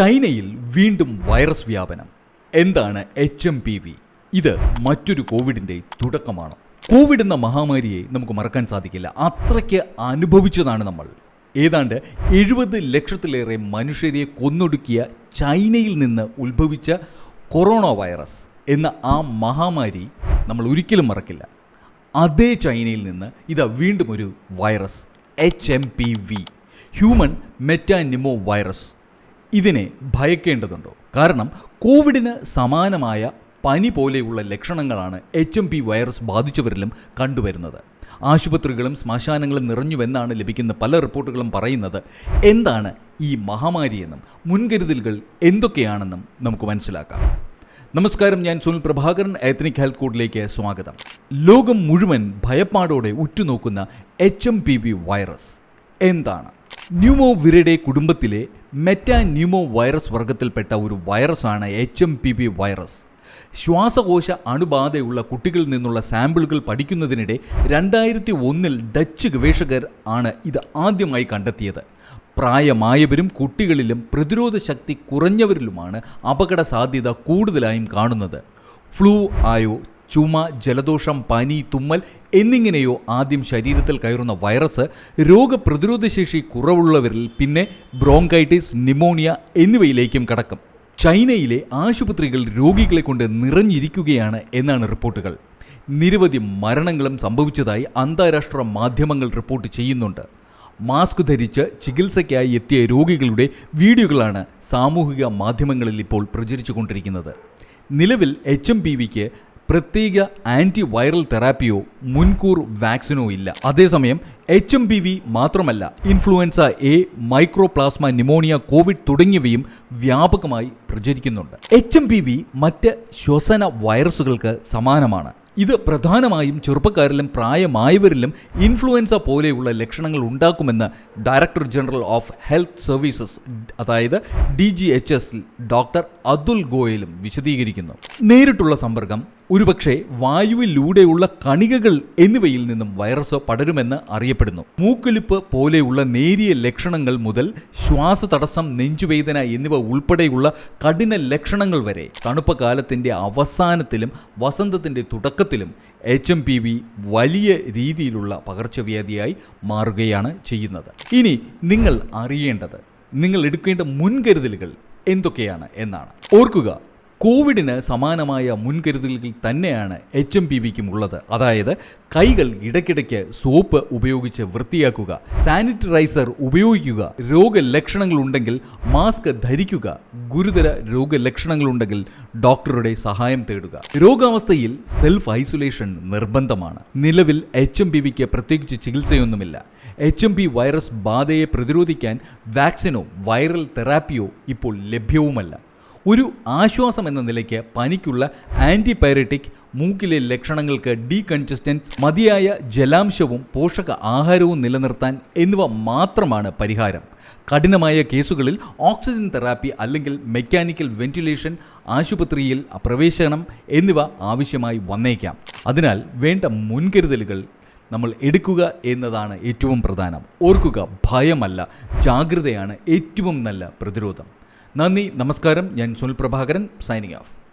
ചൈനയിൽ വീണ്ടും വൈറസ് വ്യാപനം. എന്താണ് എച്ച് എം പി വി ഇത് മറ്റൊരു കോവിഡിന്റെ തുടക്കമാണ്. കോവിഡ് എന്ന മഹാമാരിയെ നമുക്ക് മറക്കാൻ സാധിക്കില്ല. അത്രയ്ക്ക് അനുഭവിച്ചതാണ് നമ്മൾ. ഏതാണ്ട് എഴുപത് ലക്ഷത്തിലേറെ മനുഷ്യരെ കൊന്നൊടുക്കിയ ചൈനയിൽ നിന്ന് ഉത്ഭവിച്ച കൊറോണ വൈറസ് എന്ന ആ മഹാമാരി നമ്മൾ ഒരിക്കലും മറക്കില്ല. അതേ ചൈനയിൽ നിന്ന് ഇതാ വീണ്ടും ഒരു virus H M P V human metapneumovirus ഇതിനെ ഭയക്കേണ്ടതുണ്ടോ? കാരണം കോവിഡിന് സമാനമായ പനി പോലെയുള്ള ലക്ഷണങ്ങളാണ് എച്ച് എം പി വൈറസ് ബാധിച്ചവരിലും കണ്ടുവരുന്നത്. ആശുപത്രികളും ശ്മശാനങ്ങളും നിറഞ്ഞുവെന്നാണ് ലഭിക്കുന്ന പല റിപ്പോർട്ടുകളും പറയുന്നത്. എന്താണ് ഈ മഹാമാരിയെന്നും മുൻകരുതലുകൾ എന്തൊക്കെയാണെന്നും നമുക്ക് മനസ്സിലാക്കാം. നമസ്കാരം ഞാൻ സുനിൽ പ്രഭാകരൻ എത്നിക് ഹെൽത്ത് കോഡിലേക്ക് സ്വാഗതം. ലോകം മുഴുവൻ ഭയപ്പാടോടെ ഉറ്റുനോക്കുന്ന H M P V virus എന്താണ്? ന്യൂമോ വിരയുടെ കുടുംബത്തിലെ മെറ്റാ ന്യൂമോ വൈറസ് വർഗത്തിൽപ്പെട്ട ഒരു വൈറസാണ് H M P V virus. ശ്വാസകോശ അണുബാധയുള്ള കുട്ടികളിൽ നിന്നുള്ള സാമ്പിളുകൾ പഠിക്കുന്നതിനിടെ രണ്ടായിരത്തി ഒന്നിൽ ഡച്ച് ഗവേഷകർ ആണ് ഇത് ആദ്യമായി കണ്ടെത്തിയത്. പ്രായമായവരും കുട്ടികളിലും പ്രതിരോധ ശക്തി കുറഞ്ഞവരിലുമാണ് അപകട സാധ്യത കൂടുതലായും കാണുന്നത്. ഫ്ലൂ ആയോ ചുമ ജലദോഷം പനി തുമ്മൽ എന്നിങ്ങനെയോ ആദ്യം ശരീരത്തിൽ കയറുന്ന വൈറസ് രോഗപ്രതിരോധശേഷി കുറവുള്ളവരിൽ പിന്നെ ബ്രോങ്കൈറ്റിസ് നിമോണിയ എന്നിവയിലേക്കും കടക്കും. ചൈനയിലെ ആശുപത്രികൾ രോഗികളെ കൊണ്ട് നിറഞ്ഞിരിക്കുകയാണ് എന്നാണ് റിപ്പോർട്ടുകൾ. നിരവധി മരണങ്ങളും സംഭവിച്ചതായി അന്താരാഷ്ട്ര മാധ്യമങ്ങൾ റിപ്പോർട്ട് ചെയ്യുന്നുണ്ട്. മാസ്ക് ധരിച്ച് ചികിത്സയ്ക്കായി എത്തിയ രോഗികളുടെ വീഡിയോകളാണ് സാമൂഹിക മാധ്യമങ്ങളിൽ ഇപ്പോൾ പ്രചരിച്ചുകൊണ്ടിരിക്കുന്നത്. നിലവിൽ എച്ച് എം പി വിക്ക് പ്രത്യേക ആന്റി വൈറൽ തെറാപ്പിയോ മുൻകൂർ വാക്സിനോ ഇല്ല. അതേസമയം എച്ച് എം ബി വി മാത്രമല്ല influenza A mycoplasma pneumonia Covid തുടങ്ങിയവയും വ്യാപകമായി പ്രചരിക്കുന്നുണ്ട്. എച്ച് എം ബി വി മറ്റ് ശ്വസന വൈറസുകൾക്ക് സമാനമാണ്. ഇത് പ്രധാനമായും ചെറുപ്പക്കാരിലും പ്രായമായവരിലും ഇൻഫ്ലുവൻസ പോലെയുള്ള ലക്ഷണങ്ങൾ ഉണ്ടാക്കുമെന്ന് director general of health services അതായത് D G H S doctor Atul ഗോയലും വിശദീകരിക്കുന്നു. നേരിട്ടുള്ള സമ്പർക്കം ഒരുപക്ഷെ വായുവിലൂടെയുള്ള കണികകൾ എന്നിവയിൽ നിന്നും വൈറസ് പടരുമെന്ന് അറിയപ്പെടുന്നു. മൂക്കൊലിപ്പ് പോലെയുള്ള നേരിയ ലക്ഷണങ്ങൾ മുതൽ ശ്വാസതടസ്സം നെഞ്ചുവേദന എന്നിവ ഉൾപ്പെടെയുള്ള കഠിന ലക്ഷണങ്ങൾ വരെ തണുപ്പ കാലത്തിന്റെ അവസാനത്തിലും വസന്തത്തിന്റെ തുടക്കത്തിലും എച്ച് എം പി വി വലിയ രീതിയിലുള്ള പകർച്ചവ്യാധിയായി മാറുകയാണ് ചെയ്യുന്നത്. ഇനി നിങ്ങൾ അറിയേണ്ടത് നിങ്ങൾ എടുക്കേണ്ട മുൻകരുതലുകൾ എന്തൊക്കെയാണ് എന്നാണ്. ഓർക്കുക കോവിഡിന് സമാനമായ മുൻകരുതലുകൾ തന്നെയാണ് എച്ച് എം പി വിക്കും ഉള്ളത് അതായത് കൈകൾ ഇടയ്ക്കിടയ്ക്ക് സോപ്പ് ഉപയോഗിച്ച് വൃത്തിയാക്കുക സാനിറ്റൈസർ ഉപയോഗിക്കുക രോഗലക്ഷണങ്ങൾ ഉണ്ടെങ്കിൽ മാസ്ക് ധരിക്കുക ഗുരുതര രോഗലക്ഷണങ്ങൾ ഉണ്ടെങ്കിൽ ഡോക്ടറുടെ സഹായം തേടുക. രോഗാവസ്ഥയിൽ സെൽഫ് ഐസൊലേഷൻ നിർബന്ധമാണ്. നിലവിൽ എച്ച് എം പി വിക്ക് പ്രത്യേകിച്ച് ചികിത്സയൊന്നുമില്ല. എച്ച് എം പി വൈറസ് ബാധയെ പ്രതിരോധിക്കാൻ വാക്സിനോ വൈറൽ തെറാപ്പിയോ ഇപ്പോൾ ലഭ്യവുമല്ല. ഒരു ആശ്വാസം എന്ന നിലയ്ക്ക് പനിക്കുള്ള ആന്റിപൈററ്റിക് മൂക്കിലെ ലക്ഷണങ്ങൾക്ക് ഡീകൺജസ്റ്റൻസ് മതിയായ ജലാംശവും പോഷക ആഹാരവും നിലനിർത്താൻ എന്നിവ മാത്രമാണ് പരിഹാരം. കഠിനമായ കേസുകളിൽ ഓക്സിജൻ തെറാപ്പി അല്ലെങ്കിൽ മെക്കാനിക്കൽ വെന്റിലേഷൻ ആശുപത്രിയിൽ പ്രവേശനം എന്നിവ ആവശ്യമായി വന്നേക്കാം. അതിനാൽ വേണ്ട മുൻകരുതലുകൾ നമ്മൾ എടുക്കുക എന്നതാണ് ഏറ്റവും പ്രധാനം. ഓർക്കുക ഭയമല്ല ജാഗ്രതയാണ് ഏറ്റവും നല്ല പ്രതിരോധം. നന്ദി നമസ്കാരം. ഞാൻ സുനിൽ പ്രഭാകരൻ സൈനിങ് ഓഫ്